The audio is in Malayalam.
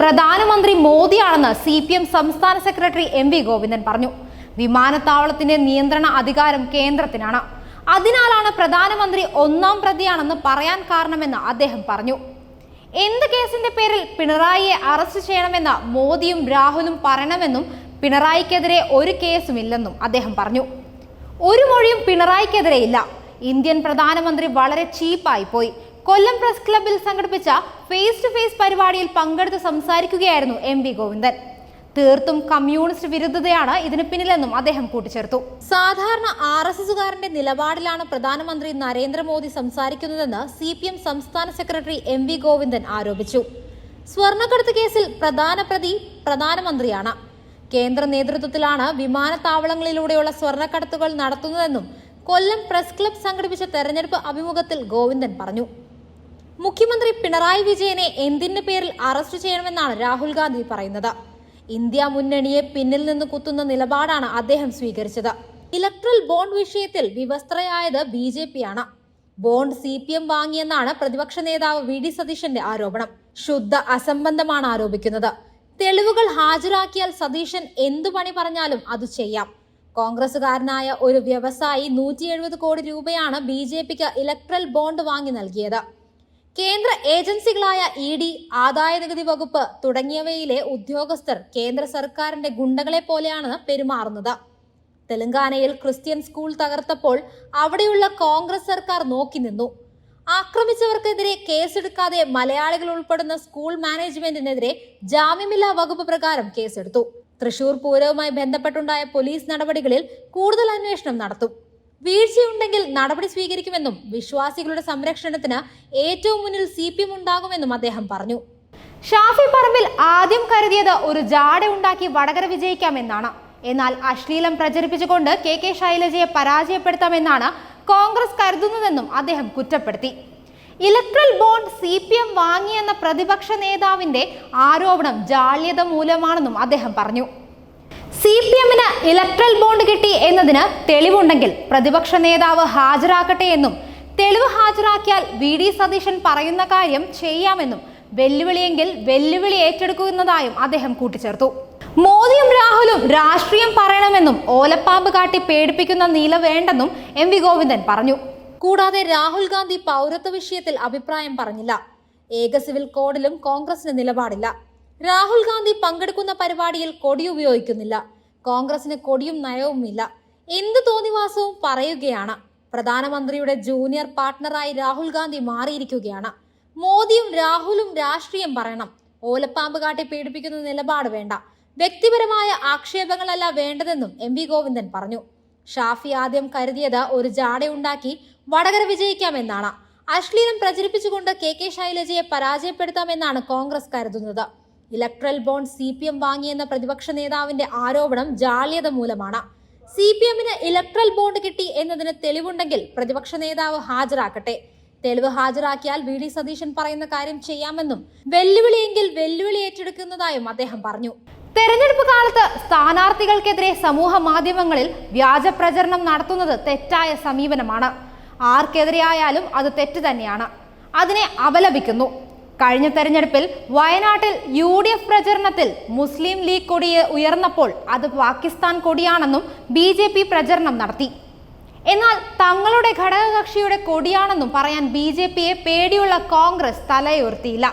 പ്രധാനമന്ത്രി മോദിയാണെന്ന് സി പി എം സംസ്ഥാന സെക്രട്ടറി എം വി ഗോവിന്ദൻ പറഞ്ഞു. വിമാനത്താവളത്തിന്റെ നിയന്ത്രണ അധികാരം കേന്ദ്രത്തിനാണ്. അതിനാലാണ് പ്രധാനമന്ത്രി ഒന്നാം പ്രതിയാണെന്ന് പറയാൻ കാരണമെന്ന് അദ്ദേഹം പറഞ്ഞു. എന്ത് കേസിന്റെ പേരിൽ പിണറായിയെ അറസ്റ്റ് ചെയ്യണമെന്ന് മോദിയും രാഹുലും പറയണമെന്നും പിണറായിക്കെതിരെ ഒരു കേസുമില്ലെന്നും അദ്ദേഹം പറഞ്ഞു. ഒരു മൊഴിയും പിണറായിക്കെതിരെ ഇല്ല. ഇന്ത്യൻ പ്രധാനമന്ത്രി വളരെ ചീപ്പായി പോയി. കൊല്ലം പ്രസ് ക്ലബിൽ സംഘടിപ്പിച്ച ഫേസ് ടു ഫേസ് പരിപാടിയിൽ പങ്കെടുത്ത് സംസാരിക്കുകയായിരുന്നു എം വി ഗോവിന്ദൻ. തീർത്തും കമ്മ്യൂണിസ്റ്റ് വിരുദ്ധതയാണ് ഇതിന് പിന്നിലെന്നും അദ്ദേഹം കൂട്ടിച്ചേർത്തു. സാധാരണ ആർ എസ് എസുകാരന്റെ നിലപാടിലാണ് പ്രധാനമന്ത്രി നരേന്ദ്രമോദി സംസാരിക്കുന്നതെന്ന് സി പി എം സംസ്ഥാന സെക്രട്ടറി എം വി ഗോവിന്ദൻ ആരോപിച്ചു. സ്വർണക്കടത്ത് കേസിൽ പ്രധാന പ്രതി പ്രധാനമന്ത്രിയാണ്. കേന്ദ്ര നേതൃത്വത്തിലാണ് വിമാനത്താവളങ്ങളിലൂടെയുള്ള സ്വർണക്കടത്തുകൾ നടത്തുന്നതെന്നും കൊല്ലം പ്രസ് ക്ലബ് സംഘടിപ്പിച്ച തെരഞ്ഞെടുപ്പ് അഭിമുഖത്തിൽ ഗോവിന്ദൻ പറഞ്ഞു. മുഖ്യമന്ത്രി പിണറായി വിജയനെ എന്തിന്റെ പേരിൽ അറസ്റ്റ് ചെയ്യണമെന്നാണ് രാഹുൽ ഗാന്ധി പറയുന്നത്. ഇന്ത്യ മുന്നണിയെ പിന്നിൽ നിന്ന് കുത്തുന്ന നിലപാടാണ് അദ്ദേഹം സ്വീകരിച്ചത്. ഇലക്ട്രൽ ബോണ്ട് വിഷയത്തിൽ വിവസ്ത്രയായത് ബി ജെ പി ആണ് ബോണ്ട് സി പി എം വാങ്ങിയെന്നാണ് പ്രതിപക്ഷ നേതാവ് വി ഡി സതീശന്റെ ആരോപണം. ശുദ്ധ അസംബന്ധമാണ് ആരോപിക്കുന്നത്. തെളിവുകൾ ഹാജരാക്കിയാൽ സതീശൻ എന്തു പണി പറഞ്ഞാലും അത് ചെയ്യാം. കോൺഗ്രസുകാരനായ ഒരു വ്യവസായി നൂറ്റി എഴുപത് കോടി രൂപയാണ് ബി ജെ പിക്ക് ഇലക്ട്രൽ ബോണ്ട് വാങ്ങി നൽകിയത്. കേന്ദ്ര ഏജൻസികളായ ഇ ഡി ആദായ നികുതി വകുപ്പ് തുടങ്ങിയവയിലെ ഉദ്യോഗസ്ഥർ കേന്ദ്ര സർക്കാരിന്റെ ഗുണ്ടകളെ പോലെയാണ് പെരുമാറുന്നത്. തെലങ്കാനയിൽ ക്രിസ്ത്യൻ സ്കൂൾ തകർത്തപ്പോൾ അവിടെയുള്ള കോൺഗ്രസ് സർക്കാർ നോക്കി നിന്നു. ആക്രമിച്ചവർക്കെതിരെ കേസെടുക്കാതെ മലയാളികൾ ഉൾപ്പെടുന്ന സ്കൂൾ മാനേജ്മെന്റിനെതിരെ ജാമ്യമില്ലാ വകുപ്പ് പ്രകാരം കേസെടുത്തു. തൃശൂർ പൂരവുമായി ബന്ധപ്പെട്ടുണ്ടായ പോലീസ് നടപടികളിൽ കൂടുതൽ അന്വേഷണം നടത്തും. വീഴ്ചയുണ്ടെങ്കിൽ നടപടി സ്വീകരിക്കുമെന്നും വിശ്വാസികളുടെ സംരക്ഷണത്തിന് ഏറ്റവും മുന്നിൽ സി പി എം ഉണ്ടാകുമെന്നും അദ്ദേഹം പറഞ്ഞു. ഷാഫി പറമ്പിൽ ആദ്യം കരുതിയത് ഒരു ജാട ഉണ്ടാക്കി വടകര വിജയിക്കാമെന്നാണ്. എന്നാൽ അശ്ലീലം പ്രചരിപ്പിച്ചുകൊണ്ട് കെ കെ ശൈലജയെ പരാജയപ്പെടുത്താമെന്നാണ് കോൺഗ്രസ് കരുതുന്നതെന്നും അദ്ദേഹം കുറ്റപ്പെടുത്തി. Electoral bond C P M വാങ്ങിയെന്ന പ്രതിപക്ഷ നേതാവിന്റെ ആരോപണം ജാള്യത മൂലമാണെന്നും അദ്ദേഹം പറഞ്ഞു. സി പി എമ്മിന് ഇലക്ട്രൽ ബോണ്ട് കിട്ടി എന്നതിന് തെളിവുണ്ടെങ്കിൽ പ്രതിപക്ഷ നേതാവ് ഹാജരാക്കട്ടെ എന്നും തെളിവ് ഹാജരാക്കിയാൽ വി ഡി സതീശൻ പറയുന്ന കാര്യം ചെയ്യാമെന്നും വെല്ലുവിളിയെങ്കിൽ വെല്ലുവിളി ഏറ്റെടുക്കുന്നതായും അദ്ദേഹം കൂട്ടിച്ചേർത്തു. മോദിയും രാഹുലും രാഷ്ട്രീയം പറയണമെന്നും ഓലപ്പാമ്പ് കാട്ടി പേടിപ്പിക്കുന്ന നീല വേണ്ടെന്നും എം വി ഗോവിന്ദൻ പറഞ്ഞു. കൂടാതെ രാഹുൽ ഗാന്ധി പൗരത്വ വിഷയത്തിൽ അഭിപ്രായം പറഞ്ഞില്ല. ഏക സിവിൽ കോഡിലും കോൺഗ്രസിന് നിലപാടില്ല. രാഹുൽ ഗാന്ധി പങ്കെടുക്കുന്ന പരിപാടിയിൽ കൊടി ഉപയോഗിക്കുന്നില്ല. കോൺഗ്രസിന് കൊടിയും നയവുമില്ല എന്ത് തോന്നിവാസവും പറയുകയാണ്. പ്രധാനമന്ത്രിയുടെ ജൂനിയർ പാർട്ട്ണറായി രാഹുൽ ഗാന്ധി മാറിയിരിക്കുകയാണ്. മോദിയും രാഹുലും രാഷ്ട്രീയം പറയണം. ഓലപ്പാമ്പ് കാട്ടി പീഡിപ്പിക്കുന്ന നിലപാട് വേണ്ട. വ്യക്തിപരമായ ആക്ഷേപങ്ങളല്ല വേണ്ടതെന്നും എം വി ഗോവിന്ദൻ പറഞ്ഞു. ഷാഫി ആദ്യം കരുതിയത് ഒരു ജാടയുണ്ടാക്കി വടകര വിജയിക്കാമെന്നാണ്. അശ്ലീലം പ്രചരിപ്പിച്ചുകൊണ്ട് കെ കെ ശൈലജയെ പരാജയപ്പെടുത്താമെന്നാണ് കോൺഗ്രസ് കരുതുന്നത്. Electoral bond C P M വാങ്ങിയെന്ന പ്രതിപക്ഷ നേതാവിന്റെ ആരോപണം ജാള്യത മൂലമാണ്. സി പി എമ്മിന് ഇലക്ട്രൽ ബോണ്ട് കിട്ടി എന്നതിന് തെളിവുണ്ടെങ്കിൽ പ്രതിപക്ഷ നേതാവ് ഹാജരാക്കട്ടെ. തെളിവ് ഹാജരാക്കിയാൽ വി ഡി സതീശൻ പറയുന്ന കാര്യം ചെയ്യാമെന്നും വെല്ലുവിളിയെങ്കിൽ വെല്ലുവിളി ഏറ്റെടുക്കുന്നതായും അദ്ദേഹം പറഞ്ഞു. തെരഞ്ഞെടുപ്പ് കാലത്ത് സ്ഥാനാർത്ഥികൾക്കെതിരെ സമൂഹ മാധ്യമങ്ങളിൽ വ്യാജ പ്രചരണം നടത്തുന്നത് തെറ്റായ സമീപനമാണ്. ആർക്കെതിരെയായാലും അത് തെറ്റ് തന്നെയാണ്. അതിനെ അപലപിക്കുന്നു. കഴിഞ്ഞ തെരഞ്ഞെടുപ്പിൽ വയനാട്ടിൽ യു ഡി എഫ് പ്രചരണത്തിൽ മുസ്ലിം ലീഗ് കൊടി ഉയർന്നപ്പോൾ അത് പാകിസ്ഥാൻ കൊടിയാണെന്നും ബി ജെ പി പ്രചരണം നടത്തി. എന്നാൽ തങ്ങളുടെ ഘടകകക്ഷിയുടെ കൊടിയാണെന്നും പറയാൻ ബി ജെ പിയെ പേടിയുള്ള കോൺഗ്രസ് തലയുയർത്തിയില്ല.